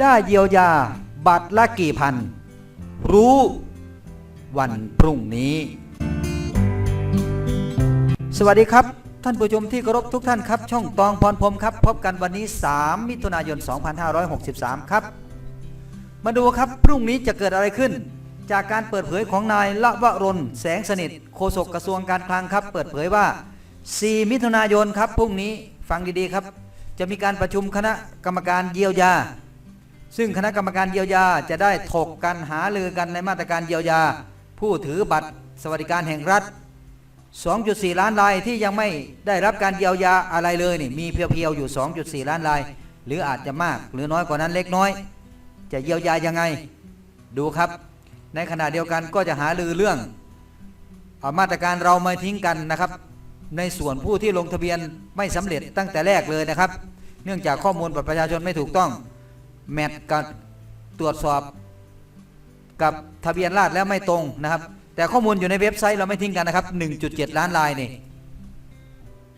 ได้เยียวยาบัตรละกี่พัน รู้วันพรุ่งนี้ สวัสดีครับ ท่านผู้ชมที่เคารพทุกท่านครับ ช่องตองพรพรมครับ พบกันวันนี้ 3 มิถุนายน 2563 ครับ มาดูครับพรุ่งนี้จะเกิดอะไรขึ้น จากการเปิดเผยของนายละวะรนแสงสนิทโฆษกกระทรวงการคลังครับ เปิดเผยว่า 4 มิถุนายนครับพรุ่งนี้ฟังดีๆครับ จะมีการประชุมคณะกรรมการเยียวยา ซึ่งคณะกรรมการเยียวยาจะได้ถกกันหาลือกันในมาตรการเยียวยา ผู้ถือบัตรสวัสดิการแห่งรัฐ 2.4 ล้านรายที่ยังไม่ได้รับการเยียวยาอะไรเลยนี่มีเพียวๆอยู่ 2.4 ล้านราย หรืออาจจะมากหรือน้อยกว่านั้นเล็กน้อย จะเยียวยายังไงดูครับ ในขณะเดียวกันก็จะหาลือเรื่องเอามาตรการเราไม่ทิ้งกันนะครับ ในส่วนผู้ที่ลงทะเบียนไม่สำเร็จตั้งแต่แรกเลยนะครับ เนื่องจากข้อมูลบัตรประชาชนไม่ถูกต้อง แมทกับตรวจสอบกับทะเบียนราษแล้วไม่ตรงนะครับ แต่ข้อมูลอยู่ในเว็บไซต์เราไม่ทิ้งกันนะครับ 1.7 ล้านลายนี่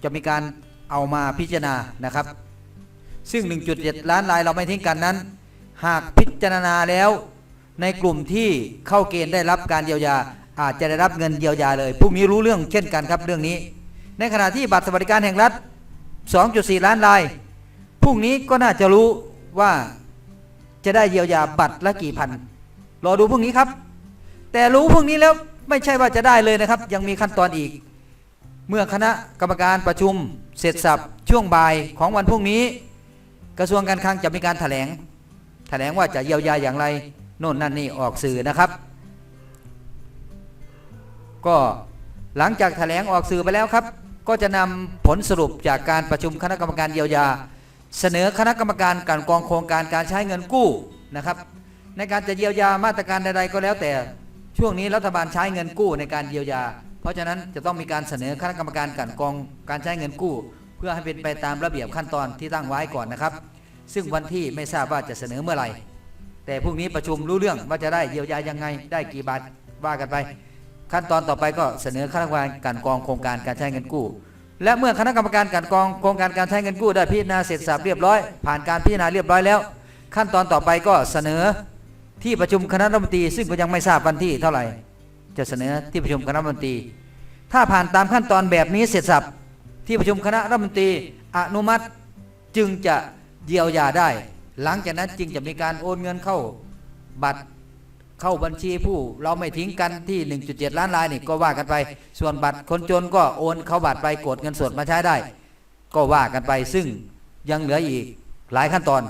จะมีการเอามาพิจารณานะครับ ซึ่ง 1.7 ล้านลายเราไม่ทิ้งกันนั้น หากพิจารณาแล้วในกลุ่มที่เข้าเกณฑ์ได้รับการเยียวยา อาจจะได้รับเงินเยียวยาเลยพรุ่งนี้รู้เรื่องเช่นกันครับเรื่องนี้ ในขณะที่บัตรสวัสดิการแห่งรัฐ 2.4 ล้านลายพรุ่งนี้ก็น่าจะรู้ว่า จะได้เยียวยาบัตรละกี่พัน รอดูพรุ่งนี้ครับ แต่รู้พรุ่งนี้แล้วไม่ใช่ว่าจะได้เลยนะครับ ยังมีขั้นตอนอีก เมื่อคณะกรรมการประชุมเสร็จสับช่วงบ่ายของวันพรุ่งนี้ กระทรวงการคลังจะมีการแถลงแถลงว่าจะเยียวยาอย่างไรโน่นนั่นนี่ออกสื่อนะครับ ก็หลังจากแถลงออกสื่อไปแล้วครับ ก็จะนำผลสรุปจากการประชุมคณะกรรมการเยียวยา เสนอคณะกรรมการการกองโครงการการใช้เงินกู้นะครับ ในการจะเยียวยามาตรการใดๆก็แล้วแต่ช่วงนี้รัฐบาลใช้เงินกู้ในการเยียวยา เพราะฉะนั้นจะต้องมีการเสนอคณะกรรมการการกองการใช้เงินกู้ เพื่อให้เป็นไปตามระเบียบขั้นตอนที่ตั้งไว้ก่อนนะครับ ซึ่งวันที่ไม่ทราบว่าจะเสนอเมื่อไหร่ แต่พรุ่งนี้ประชุมรู้เรื่องว่าจะได้เยียวยายังไง ได้กี่บาทว่ากันไป ขั้นตอนต่อไปก็เสนอคณะกรรมการการกองโครงการการใช้เงินกู้ และเมื่อคณะกรรมการการกองโครงการการใช้เงินกู้ได้พิจารณาเสร็จสับเรียบร้อย ผ่านการพิจารณาเรียบร้อยแล้ว ขั้นตอนต่อไปก็เสนอที่ประชุมคณะรัฐมนตรีซึ่งก็ยังไม่ทราบวันที่เท่าไหร่ จะเสนอที่ประชุมคณะรัฐมนตรี ถ้าผ่านตามขั้นตอนแบบนี้เสร็จสับที่ประชุมคณะรัฐมนตรีอนุมัติจึงจะเยียวยาได้ หลังจากนั้นจึงจะมีการโอนเงินเข้าบัตร เข้าบัญชีผู้เราไม่ทิ้งกันที่ 1.7 ล้านรายนี่ก็ว่ากันไป ส่วนบัตรคนจนก็โอนเข้าบัตรไปกดเงินสดมาใช้ได้ ก็ว่ากันไปซึ่งยังเหลืออีกหลายขั้นตอน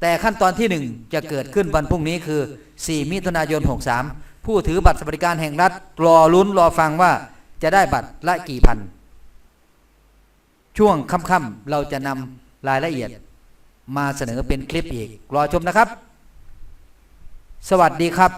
แต่ขั้นตอนที่ 1 จะเกิดขึ้นวันพรุ่งนี้คือ 4 มิถุนายน 63 ผู้ถือบัตรสวัสดิการแห่งรัฐรอลุ้นรอฟังว่าจะได้บัตรละกี่พัน ช่วงค่ำๆเราจะนำรายละเอียดมาเสนอเป็นคลิปอีกรอชมนะครับ สวัสดีครับ